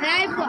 Vem, pô.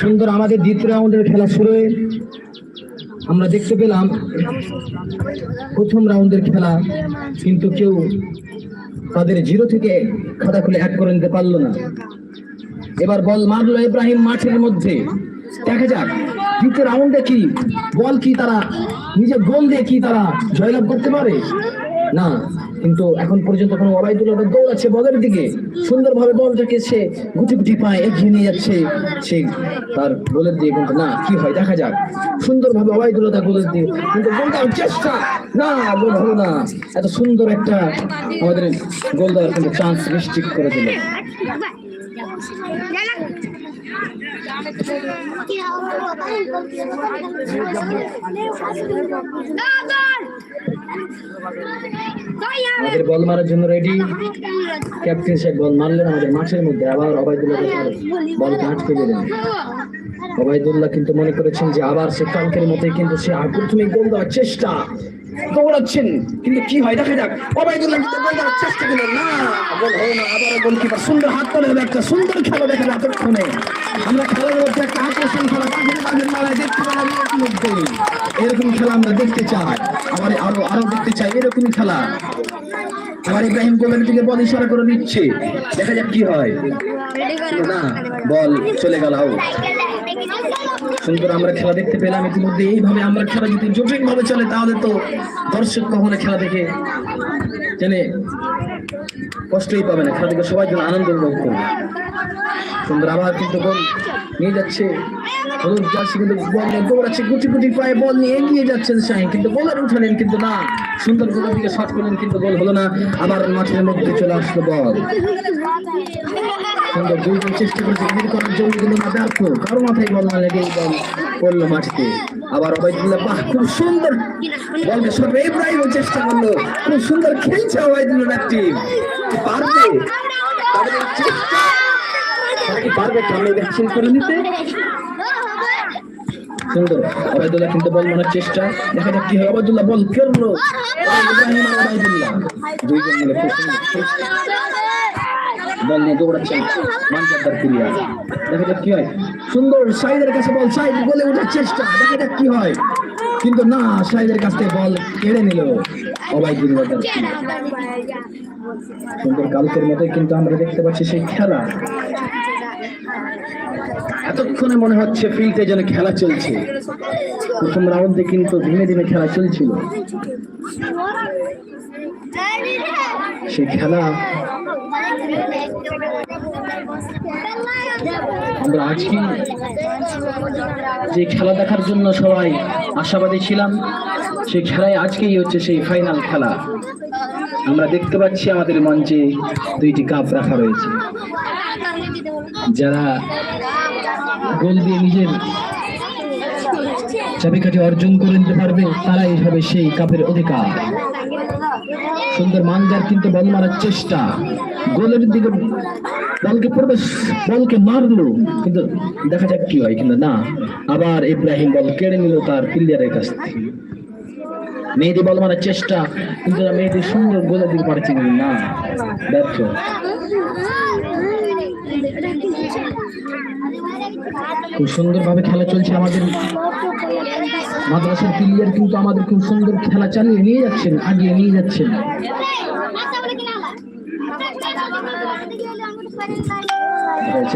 সুন্দর আমাদের দ্বিতীয় রাউন্ডের খেলা শুরু হয়ে আমরা দেখতে পেলাম প্রথম রাউন্ডের খেলা, কিন্তু কেউ তাদের জিরো থেকে খাতা খুলে এক করে নিতে পারল না। এবার বল মারলো ইব্রাহিম মাঠের মধ্যে। দেখা যাক, দ্বিতীয় রাউন্ডে কি বল কি তারা নিজে গোল দিয়ে কি তারা জয়লাভ করতে পারে? না কিন্তু এখন পর্যন্ত কোনো অবায়দুল্লাহ দৌড়াচ্ছে বলের দিকে সুন্দরভাবে বলটাকে সে গুটি গুটি পায়ে এগিয়ে নিয়ে যাচ্ছে সে তার গোলের দিয়ে কিন্তু না কি হয় দেখা যাক সুন্দরভাবে অবায়দুল্লাহ গোলের দিয়ে কিন্তু গোল দেওয়ার চেষ্টা না গোল হলো না এত সুন্দর একটা আমাদের গোল দেওয়ার কিন্তু চান্স নিশ্চিত করে দিল আমাদের বল মারার জন্য রেডি ক্যাপ্টেন সাহেব বল মারলেন, আমাদের মাঠের মধ্যে আবার অবায়দুল্লাহ বল আটকে দিলেন। অবায়দুল্লাহ কিন্তু মনে করেছেন যে আবার সে কালকের মতোই কিন্তু সে প্রথমে গোল দেওয়ার চেষ্টা। দৌড়াচ্ছেন, কিন্তু কি হয় দেখা যাক। অবায়দুল্লাহ চেষ্টা করলেন। না গোল হলো না আবার গোলকিপার। সুন্দর হাত তোলে একটা সুন্দর খেলা দেখা যায় এতক্ষণে। আমরা খেলার মধ্যে একটা আকর্ষণ খেলা বাঘের দেখতে পেলাম এরকম খেলা আমরা দেখতে চাই। আবার আরও আরও দেখতে চাই এরকমই খেলা। আবার ইব্রাহিম গোলের দিকে বল ইশারা করে দিচ্ছে দেখা যাক কি হয়। না, বল চলে গেল out। সুন্দর আমরা খেলা দেখতে পেলাম ইতিমধ্যে। এইভাবে আমরা খেলা যদি জটিল ভাবে চলে, তাহলে তো দর্শক কখনো খেলা দেখে জেনে কষ্টই পাবে না। খেলা দেখে সবাই যেন আনন্দ উপভোগ করবে। সুন্দর আবার কিন্তু বল নিয়ে যাচ্ছে। হলুদ জার্সি কিন্তু বল নিয়ে দৌড়াচ্ছে গুটি গুটি পায়ে বল নিয়ে এগিয়ে যাচ্ছেন শাহিন। কিন্তু বলার উঠালেন কিন্তু না, সুন্দর গোলের দিকে শট করলেন, কিন্তু গোল হলো না। আবার মাঠের মধ্যে চলে আসলো বল। সুন্দর দুইজন চেষ্টা করছে করার জন্য কিন্তু না ব্যর্থ কারও মাথায় বল না লেগে বল পড়ল মাটিতে আবার অবায়দুল্লাহ বাহ, খুব সুন্দর সরবে ইব্রাহিমও চেষ্টা করল। খুব সুন্দর খেলছে অবায়দুল্লাহ ব্যক্তি পারবে? পারবে? ভ্যাকসিন করে নিতে সুন্দর। অবায়দুল্লাহ কিন্তু বল চেষ্টা। দেখা যাক কি হয়। অবায়দুল্লাহ বল ফেরলো দুইজন মিলে খুব সুন্দর। বল নিয়ে দৌড়াচ্ছেন মানজাদার ক্রিয়া দেখা যাক কি হয়। সুন্দর সাইদের কাছে বল। সাইদ বলে ওঠার চেষ্টা। দেখা যাক কি হয়। কিন্তু না সাইদের কাছ থেকে বল কেড়ে নিল অবায়দুল্লাহ তার সুন্দর কালকের মতোই কিন্তু আমরা দেখতে পাচ্ছি সেই খেলা। এতক্ষণে মনে হচ্ছে ফিল্ডে যেন খেলা চলছে। প্রথম রাউন্ডে কিন্তু ধীমে ধীমে খেলা চলছিল। সেই খেলা আমরা আজকে যে খেলা দেখার জন্য সবাই আশাবাদী ছিলাম সেই খেলায় আজকেই হচ্ছে সেই ফাইনাল খেলা। আমরা দেখতে পাচ্ছি আমাদের মঞ্চে দুইটি কাপ রাখা রয়েছে। যারা গোল দিয়ে নিজের চাবিকাঠি অর্জন করে নিতে পারবে, তারাই হবে সেই কাপের অধিকার। সুন্দর মানজার কিন্তু বল মারার চেষ্টা। গোলের দিকে বলকে প্রবেশ, বলকে মারলো, কিন্তু দেখা যাক কি হয় কিন্তু না, আবার ইব্রাহিম বল কেড়ে নিল তার প্লেয়ারের কাছ থেকে। মেহেদি বল মারার চেষ্টা, কিন্তু মেহেদি সুন্দর গোলের দিকে পারছে কিন্তু না, ব্যর্থ। খুব সুন্দর ভাবে খেলা চলছে আমাদের। মাদ্রাসার প্লেয়ার কিন্তু আমাদের খুব সুন্দর খেলা চালিয়ে নিয়ে যাচ্ছেন, আগিয়ে নিয়ে যাচ্ছেন।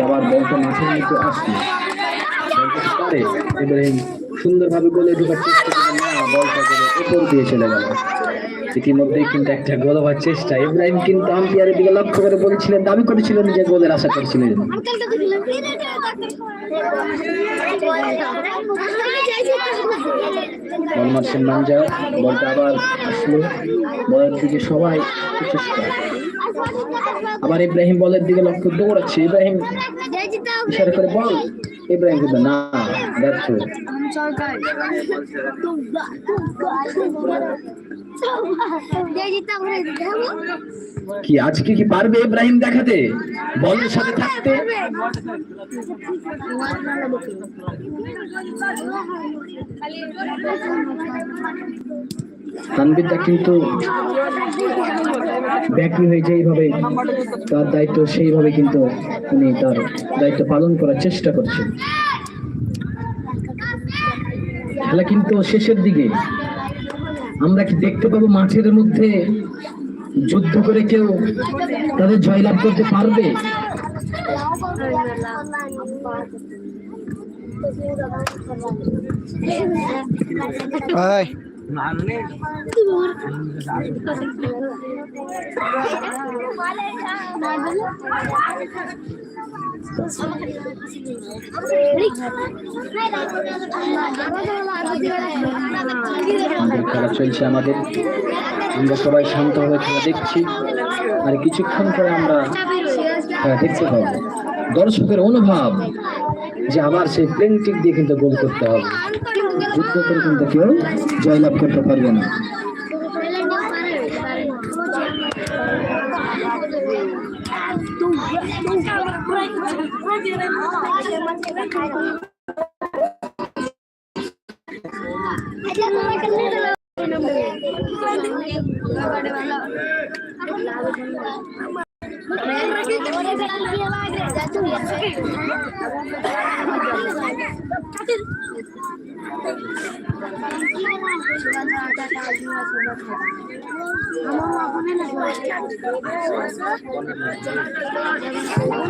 আবার বলটা সুন্দরভাবে গোলে ঢোকার চেষ্টা করে না উপর দিয়ে চলে গেল। কিন্তু একটা গোল হওয়ার চেষ্টা। ইব্রাহিম কিন্তু আম্পিয়ারের দিকে লক্ষ্য করে বলেছিলেন, দাবি করেছিলেন যে গোলের আশা করছিলেন বলটা আবার আসলো। বলের দিকে সবাই চেষ্টা আবার ইব্রাহিম বলের দিকে লক্ষ্য দৌড়াচ্ছে ইব্রাহিম ইশারা করে বল, ইব্রাহিম কিন্তু না ব্যর্থ কি, আজকে কি পারবে ইব্রাহিম দেখাতে? বলের সাথে থাকতে? তানবিদ্যা কিন্তু ব্যাকরি হয়ে যেইভাবে তার দায়িত্ব সেইভাবে কিন্তু উনি তার দায়িত্ব পালন করার চেষ্টা করছেন। খেলা কিন্তু শেষের দিকে। আমরা কি দেখতে পাবো মাঠের মধ্যে যুদ্ধ করে কেউ তাদের জয়লাভ করতে পারবে? Ay, খেলা চলছে আমাদের। আমরা সবাই শান্তভাবে খেলা দেখছি। আর কিছুক্ষণ পরে আমরা দেখতে পাবো। দর্শকের অনুভব যে আবার সেই প্লেনটিক দিয়ে কিন্তু গোল করতে হবে। যুদ্ধ করে কিন্তু কেউ জয়লাভ করতে পারবে না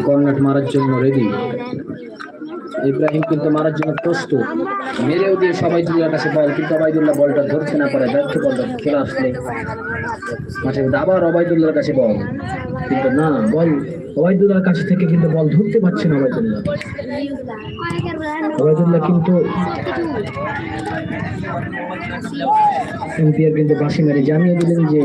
কর্নাট মারার জন্য রেডি ইব্রাহিম কিন্তু মারার জন্য প্রস্তুত। মেরেও দিয়ে সবাইদুল্লার কাছে বল, কিন্তু অবাইদুল্লাহ বলটা ধরছে না পারে, ব্যর্থ বলটা চলে আসলে। মাঠে আবার অবাইদুল্লাহর কাছে বল। কিন্তু না, বল অবাইদুল্লাহর কাছে থেকে কিন্তু বল ধরতে পারছে না ওয়াইদুল্লাহ অবাইদুল্লাহ কিন্তু এমপিআর কিন্তু বাসি মেরে জানিয়ে দিলেন যে